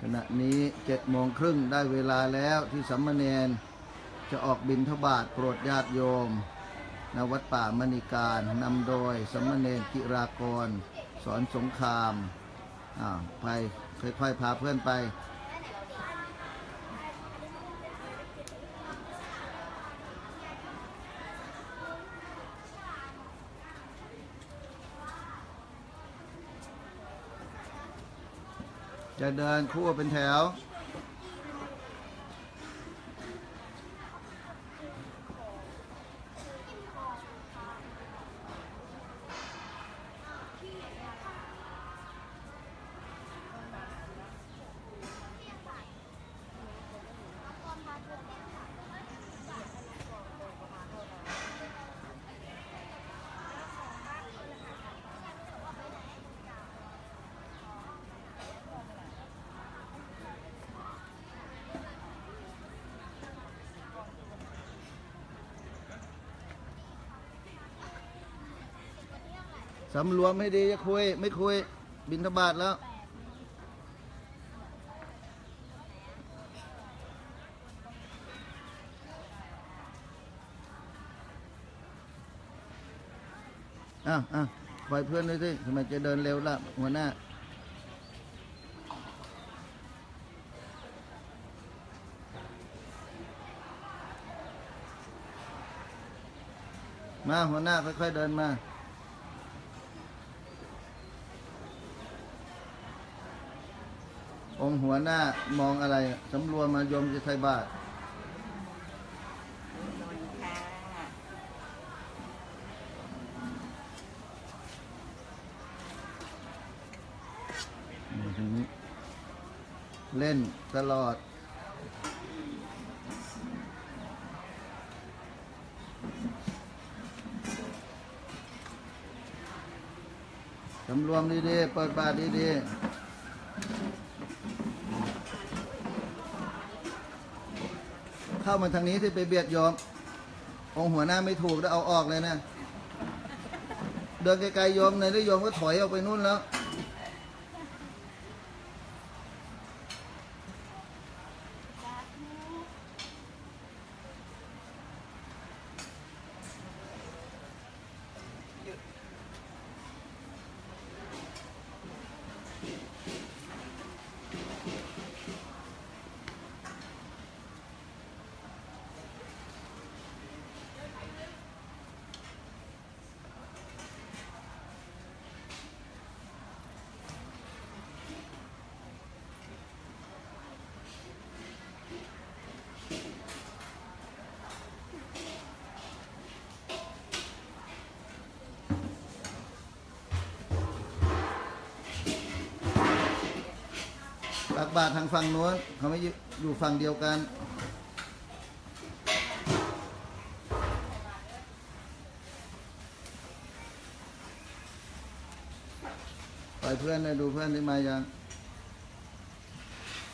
ขณะนี้เจ็ดโมงครึ่งได้เวลาแล้วที่สัมมาเนนจะออกบินทบาทโปรดญาติโยมณวัดป่ามณีการนำโดยสัมมาเนนกิรากร สอนสงครามอ่าไปค่อยๆพาเพื่อนไป จะเดินคู่เป็นแถว สำรวมให้ดีจะคุย ไม่คุย บินทบาทแล้ว อ้าวอ้าวปล่อยเพื่อนด้วยสิทำไมจะเดินเร็วล่ะ หัวหน้า มาหัวหน้าค่อยๆเดินมา องค์หัวหน้ามองอะไรสำรวมมายมจะใส่บาทเล่นตลอด สำรวมดีๆ เปิดบาตรดีๆ เข้ามาทางนี้ที่ไปเบียดโยมองหัวหน้าไม่ถูกแล้วเอาออกเลยนะ เดินไกลๆโยมเลยแล้วโยมก็ถอยออกไปนู่นแล้ว กบาตรทางฝั่งโน้นเขาไม่อยู่ฝั่งเดียวกัน ไปเพื่อนเลยดูเพื่อนที่มายัง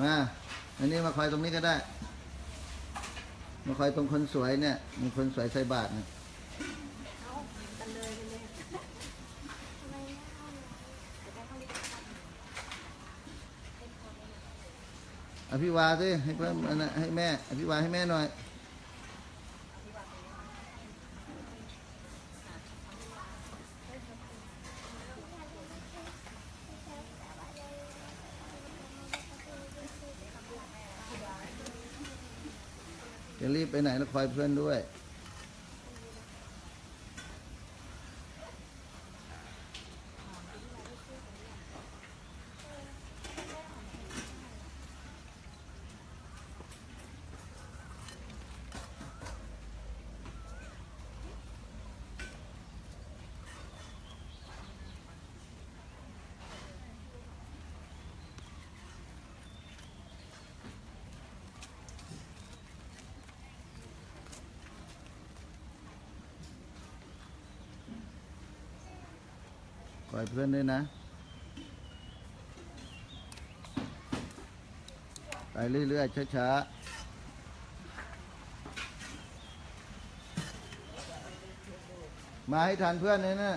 มา อันนี้มาคอยตรงนี้ก็ได้ มาคอยตรงคนสวยเนี่ยมีคนสวยใส่บาตรเนี่ย อภิวาสิให้เพื่อนอันให้แม่ อภิวาให้แม่หน่อย จะรีบไปไหนแล้วคอยเพื่อนด้วย ค อยเพื่อนด้วยนะ ไปเรื่อย ๆ ช้า ๆมาให้ทันเพื่อนเลยนะ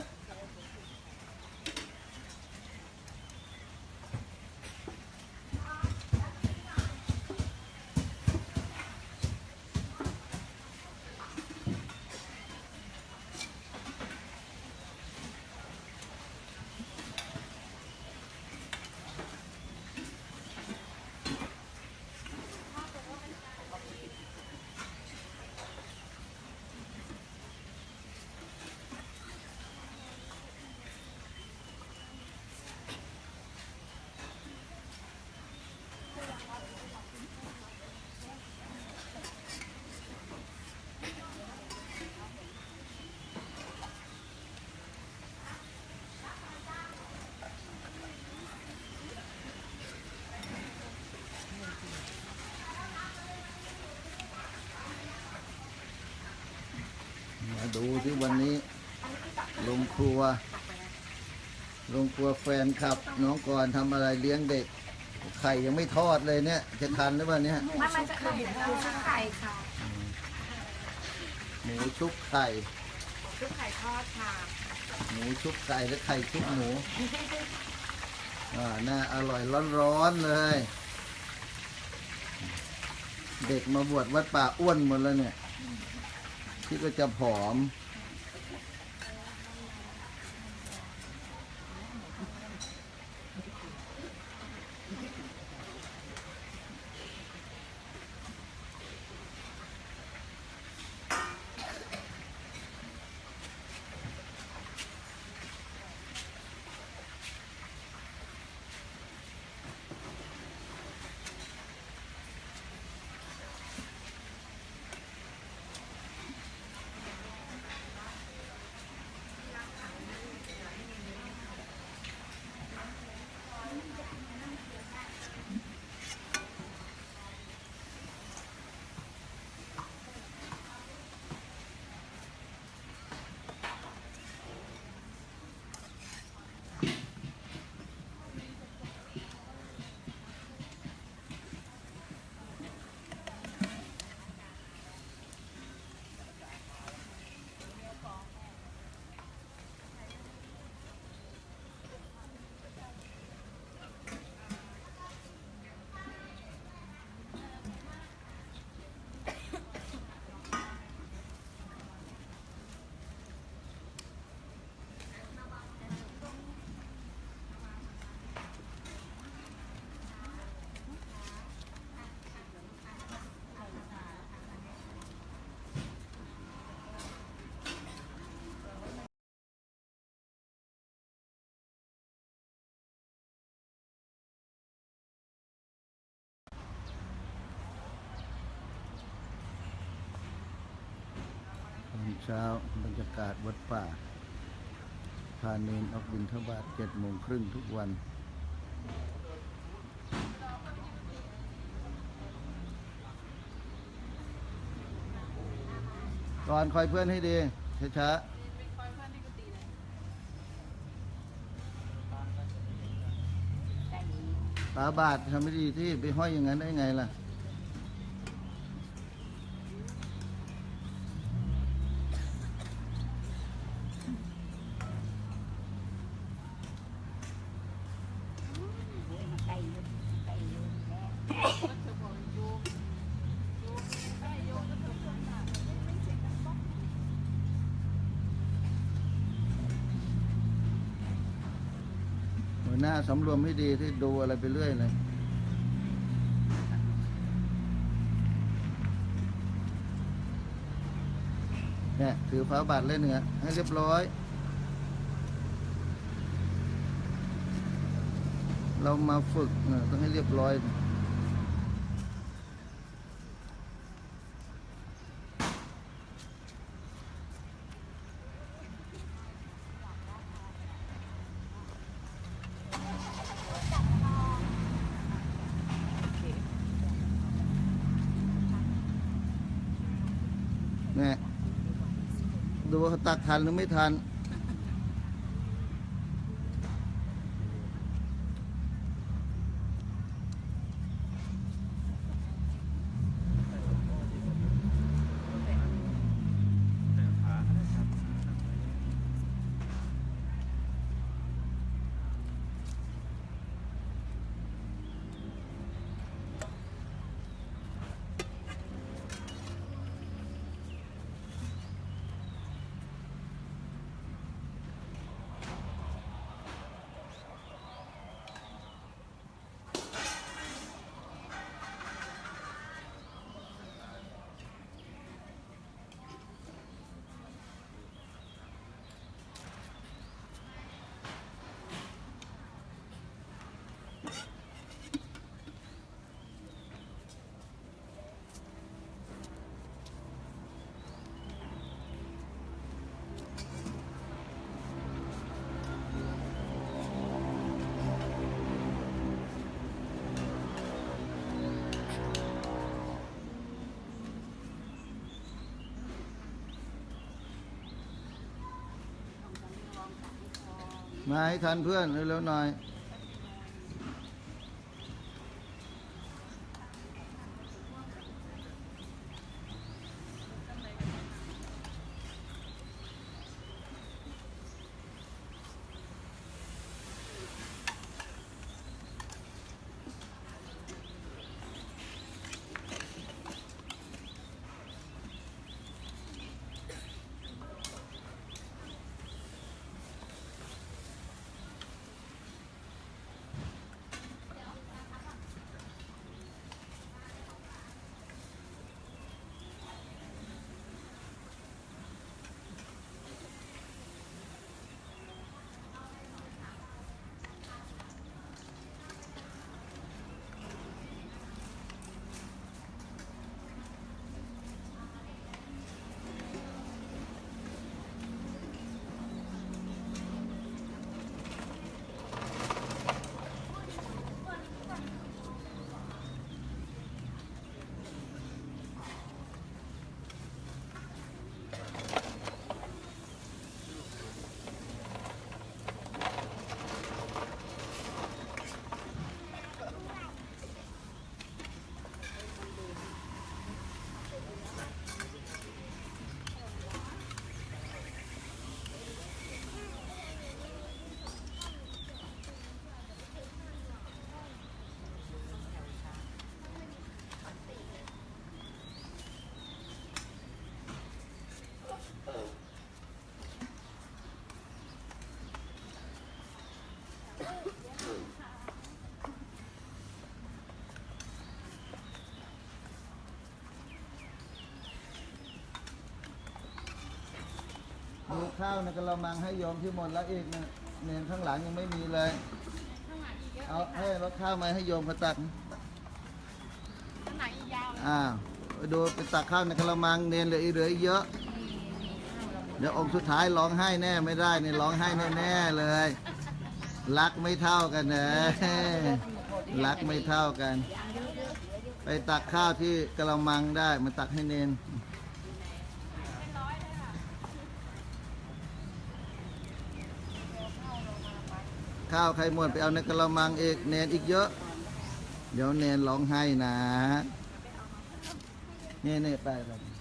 ดูที่วันนี้ ลงครัว ลงครัวแฟนคลับ น้องกรณ์ทำอะไรเลี้ยงเด็ก ไข่ยังไม่ทอดเลยเนี่ย จะทันหรือเปล่าเนี่ยมันมันจะไข่เราไข่ค่ะหมูชุบไข่ชุบไข่ทอดค่ะหมูชุบไก่และไข่ชุบหมู อ่า น่าอร่อยร้อนๆเลย เด็กมาบวชวัดป่าอ้วนหมดแล้วเนี่ย คิดว่าจะผอม เช้าบรรยากาศวัดป่า พาเนนออกบินทบาทเจ็ดโมงครึ่งทุกวันก่อนคอยเพื่อนให้ดีช้าๆตาบาดทำไม่ดีที่ไปห้อยอย่างนั้นได้ไงล่ะำรวมให้ดีที่ดูอะไรไปเรื่อยเลยเนี่ยถือฟ้าบาทเล่นเหนือให้เรียบร้อย เรามาฝึกต้องให้เรียบร้อยดูว่าเขาตัก ทันหรือไม่ทัน มาให้ทันเพื่อนเร็วๆหน่อย มี ข้าวในกระมังให้โยมที่หมดแล้วอีกเนี่ยเนนข้างหลังยังไม่มีเลยเอาให้รถข้าวมาให้โยมเขาตัก ข้างไหนอีกยาวเลยอ้าวไปดูไปตักข้าวในกระมังเนนเหลืออีกเหลืออีกเยอะ เดี๋ยวองค์สุดท้ายร้องไห้แน่ไม่ได้เนี่ยร้องไห้แน่ๆเลย รักไม่เท่ากันนะ รักไม่เท่ากัน ไปตักข้าวที่กระมังได้มาตักให้เนน ข้าวใครหมดไปเอาในกระมังเอกเนนอีกเยอะ เดี๋ยวเนนร้องไห้นะนี่นี่ยไปไ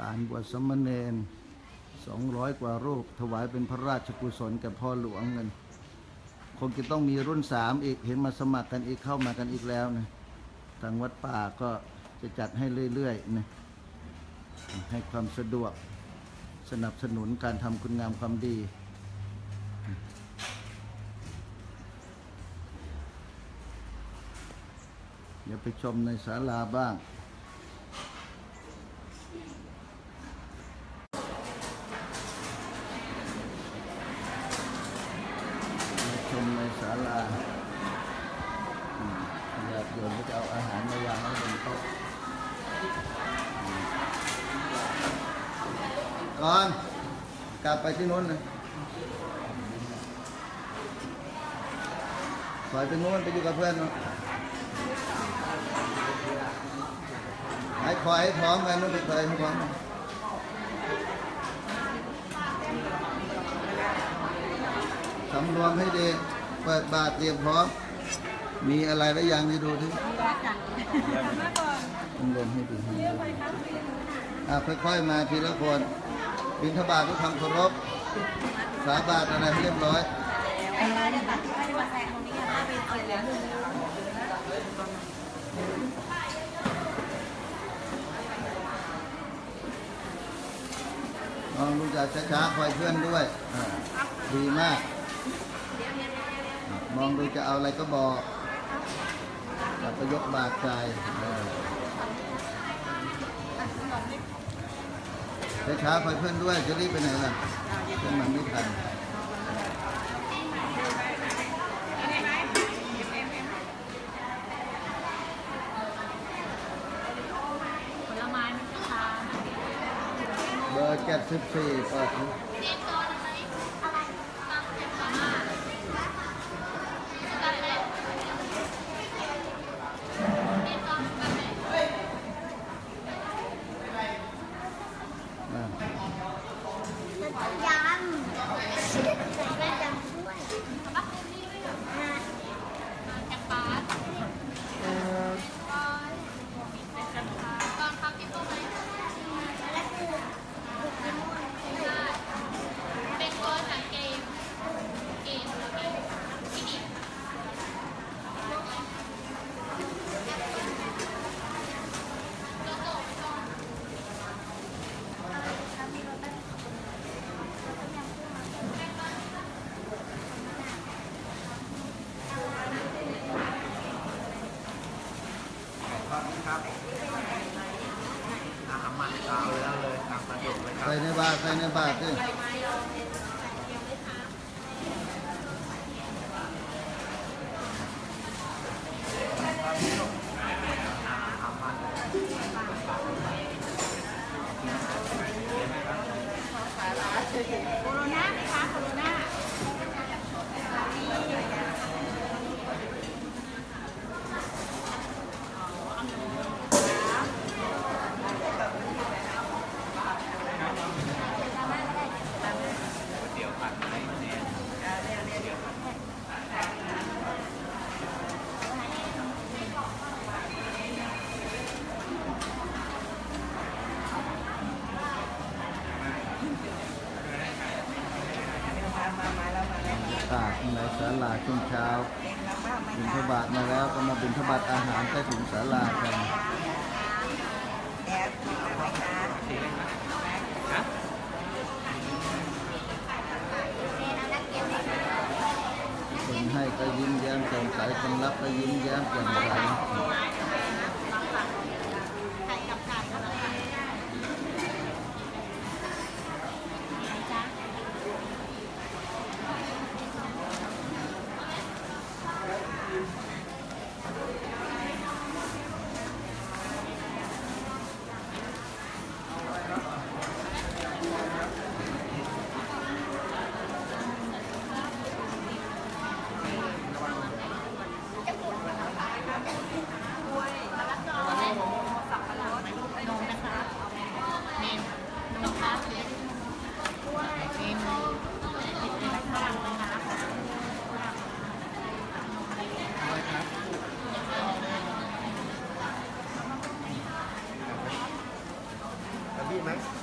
การบวชสมณเณรสองร้อยกว่ารูป ถวายเป็นพระราชกุศลแก่พ่อหลวงเงิน คงจะต้องมีรุ่นสามอีกเห็นมาสมัครกันอีกเข้ามากันอีกแล้วนะทางวัดป่าก็จะจัดให้เรื่อยๆนะให้ความสะดวกสนับสนุนการทำคุณงามความดี เดี๋ยวไปชมในศาลาบ้าง ก่อน กลับไปที่นู้นนะถอยไปนู้นไปอยู่กับเพื่อนเนาะให้คอยให้พร้อมกันนู้นไปคอยให้พร้อมกันสำรวมให้ดี เปิดบาทเตรียมพร้อม มีอะไรแล้วยังนี่ดูที่สำรวมให้ดีให้ดีอะค่อยๆมาทีละคน บินทบาทด้วยความเคารพสาบานอะไรให้เรียบร้อยลองรู้จักช้าๆคอยเพื่อนด้วย ดีมาก มองดูจะเอาอะไรก็บอกแล้วก็ยกบาทใจ จะช้าไปเพื่อนด้วยจะรีบไปไหนล่ะเพื่อนมันไม่ทันเบอร์เจ็ดสิบสี่เปิด corona ยิ้มแย้มแจ่มใสคนรักก็ยิ้มแย้มแจ่มใส ไหม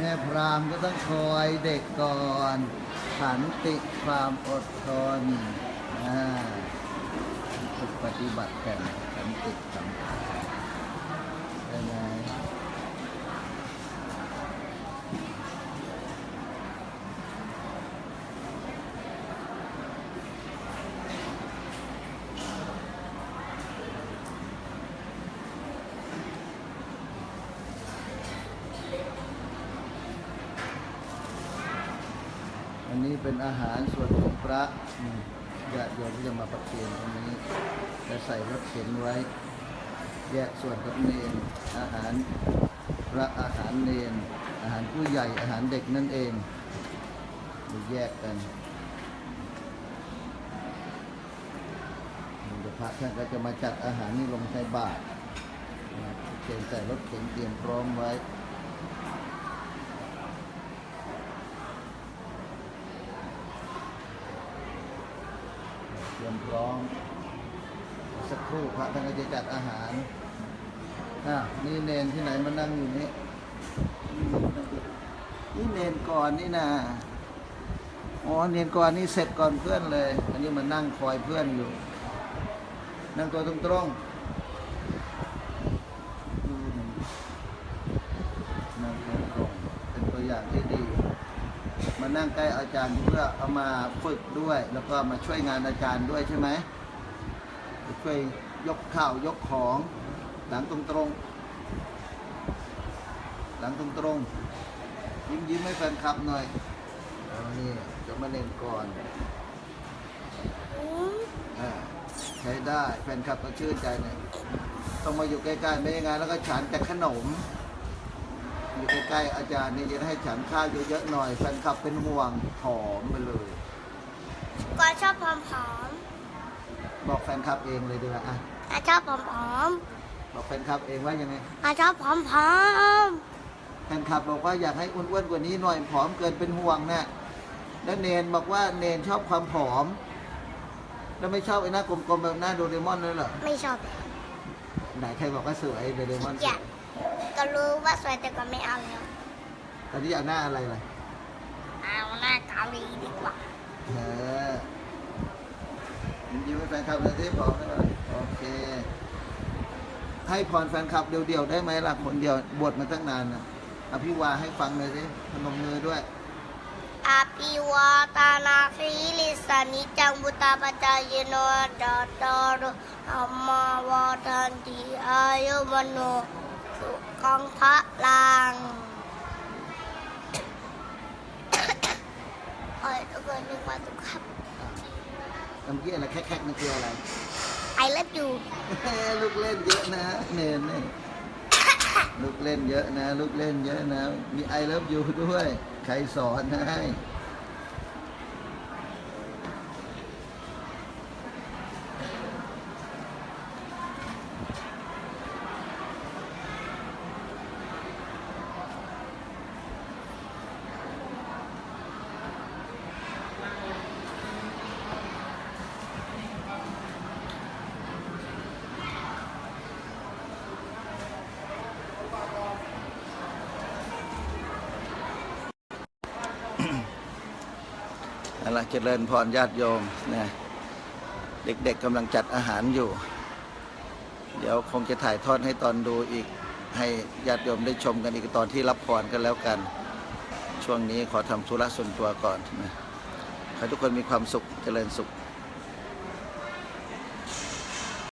แม่พรามก็ต้องคอยเด็กก่อนขันติความอดทนอ่าฝึกปฏิบัติกันขันติสัมผัญได้ไหม อันนี้เป็นอาหารส่วนของพระอืมญาติโยมที่จะมาประเคนตรงนี้จะใส่รถเข็นไว้ แยก ส่วนกับเนนอาหารพระอาหารเนนอาหารผู้ใหญ่อาหารเด็กนั่นเองมีแยกกันพระท่านก็จะมาจัดอาหารนี่ลงใส่บาตรเข็นใส่รถเข็นเตรียมพร้อมไว้เตรียมพร้อมสักครู่พระท่านก็จะจัดอาหาร อะนี่เนนที่ไหนมานั่งอยู่นี่ นี่เนนก่อนนี่นะอ๋อเนนก่อนนี่เสร็จก่อนเพื่อนเลย อันนี้มานั่งคอยเพื่อนอยู่ นั่งตัวตรงๆนั่งตัวตรงเป็นตัวอย่างที่ดีมานั่งใกล้อาจารย์เพื่อเอามาฝึกด้วย แล้วก็มาช่วยงานอาจารย์ด้วยใช่ไหมช่วยยกข้าวยกของ หลังตรงตรงๆหลังตรงตรงๆยิ้มยิ้มให้แฟนคลับหน่อยเอานี่จะมาเล่นก่อนอ่าใช้ได้แฟนคลับก็ชื่นใจหน่อยต้องมาอยู่ใกล้ๆไม่ยังไงแล้วก็ฉันแต่ขนม อยู่ใกล้ๆอาจารย์นี่จะได้ให้ฉันข้าวเยอะๆหน่อยแฟนคลับเป็นห่วงผอมไปเลยก่อนชอบผอมผอมบอกแฟนคลับเองเลยดีกว่าอะๆอาชอบผอมผอม บอกแฟนคลับเองว่ายังไงๆอาชอบผอมผอมแฟนคลับบอกว่าอยากให้อ้วนๆกว่านี้หน่อยผอมเกินเป็นห่วงนะแล้วเนนบอกว่าเนนชอบความผอม แล้วไม่ชอบไอ้หน้ากลมๆแบบหน้าโดเรมอนเลยเหรอไม่ชอบไหนใครบอกว่าสวยโดเรมอนสอวยยากก็รู้ว่าสวยแต่ก็ไม่เอาแล้วตอนนี้อยากหน้าอะไรล่ะเอาหน้าเกาหลีดีกว่าเออยิ้มให้แฟนคลับเลยที่บอกได้เลยโอเค ให้พรแฟนคลับเดียวๆได้ไหมล่ะคนเดียวบวชมาตั้งนานนะอภิวาให้ฟังเลยสิพนมมือด้วยอาปิวาตานาคิลิสานิจังบุตาปจายโนดาตารุอัมมาวาทันติอายุวโนสุขังพระลังเอ้ยทุกคนนึกว่าสุขับเมื่อกี้อะไรแคกๆนั่นคืออะไร I love you ลูกเล่นเยอะนะเนนเนี่ยลูกเล่นเยอะนะ ลูกเล่นเยอะนะ มีไอเลิฟยูด้วย ใครสอนให้ ละเจริญพรญาติโยมนะเด็กๆกำลังจัดอาหารอยู่ เดี๋ยวคงจะถ่ายทอดให้ตอนดูอีกให้ญาติโยมได้ชมกันอีกตอนที่รับพรกันแล้วกัน ช่วงนี้ขอทำธุระส่วนตัวก่อนนะขอทุกคนมีความสุขเจริญสุข